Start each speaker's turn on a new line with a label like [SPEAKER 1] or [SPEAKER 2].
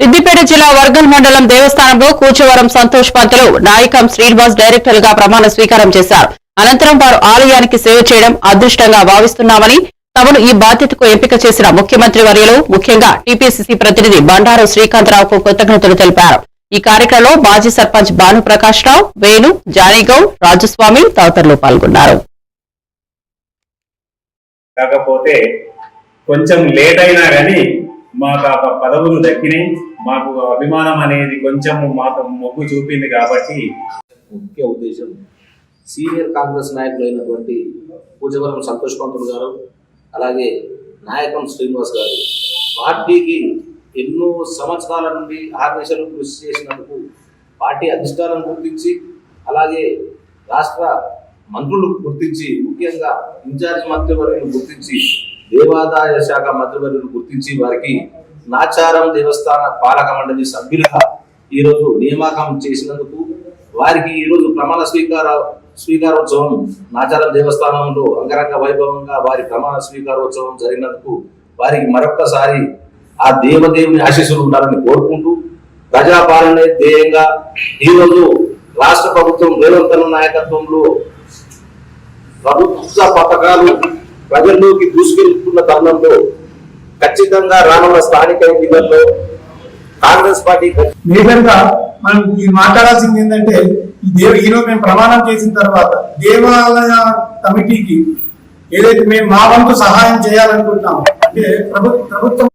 [SPEAKER 1] సిద్దిపేట జిల్లా వర్గల్ మండలం దేవస్థానంలో కూచవరం సంతోష్ పంతులు నాయకం శ్రీనివాస్ డైరెక్టర్గా ప్రమాణ స్వీకారం చేశారు. అనంతరం వారు ఆలయానికి సేవ చేయడం అదృష్టంగా భావిస్తున్నామని తమను ఈ బాధ్యతకు ఎంపిక చేసిన ముఖ్యమంత్రి వర్యులు ముఖ్యంగా టీపీసీసీ ప్రతినిధి బండారు శ్రీకాంతరావుకు కృతజ్ఞతలు తెలిపారు. ఈ కార్యక్రమంలో మాజీ సర్పంచ్ భానుప్రకాష్ రావు వేణు జానీగౌడ్ రాజస్వామి తదితరులు పాల్గొన్నారు.
[SPEAKER 2] కాకపోతే కొంచెం లేట్ అయినా కానీ మాకు ఆ పదవులు దక్కినాయి. మాకు అభిమానం అనేది కొంచెం మాకు మొగ్గు చూపింది కాబట్టి
[SPEAKER 3] ముఖ్య ఉద్దేశం. సీనియర్ కాంగ్రెస్ నాయకులైనటువంటి పూజవరం సంతోష్ పంతులు గారు అలాగే నాయకం శ్రీనివాస్ గారు పార్టీకి ఎన్నో సంవత్సరాల నుండి ఆర్నిశలు కృషి చేసినందుకు పార్టీ అధిష్టానం గుర్తించి అలాగే రాష్ట్ర మంత్రులు గుర్తించి ముఖ్యంగా ఇన్ఛార్జ్ మంత్రివర్యులను గుర్తించి దేవాదాయ శాఖ మంత్రివర్యులను గుర్తించి వారికి నాచారం దేవస్థాన పాలక మండలి సభ్యులుగా ఈరోజు నియామకం చేసినందుకు వారికి ఈరోజు ప్రమాణ స్వీకార స్వీకారోత్సవం నాచారం దేవస్థానంలో అంగరంగ వైభవంగా వారి ప్రమాణ స్వీకారోత్సవం జరిగినందుకు వారికి మరొక్కసారి ఆ దేవదేవుని ఆశీస్సులు ఉండాలని కోరుకుంటూ ప్రజాపాలనే ధ్యేయంగా ఈరోజు రాష్ట్ర ప్రభుత్వం రేవంత్ నాయకత్వంలో ప్రభుత్వ పథకాలు ప్రజల్లోకి దూసుకెళ్తున్న తరుణంలో ఖచ్చితంగా రానున్న స్థానిక ఎన్నికల్లో కాంగ్రెస్ పార్టీ
[SPEAKER 4] మేజర్ మనం మాట్లాడాల్సింది ఏంటంటే దేవ ఈరోజు మేము ప్రమాణం చేసిన తర్వాత దేవాలయ కమిటీకి ఏదైతే మేము మా వంతు సహాయం చేయాలనుకుంటున్నాం అంటే ప్రభుత్వం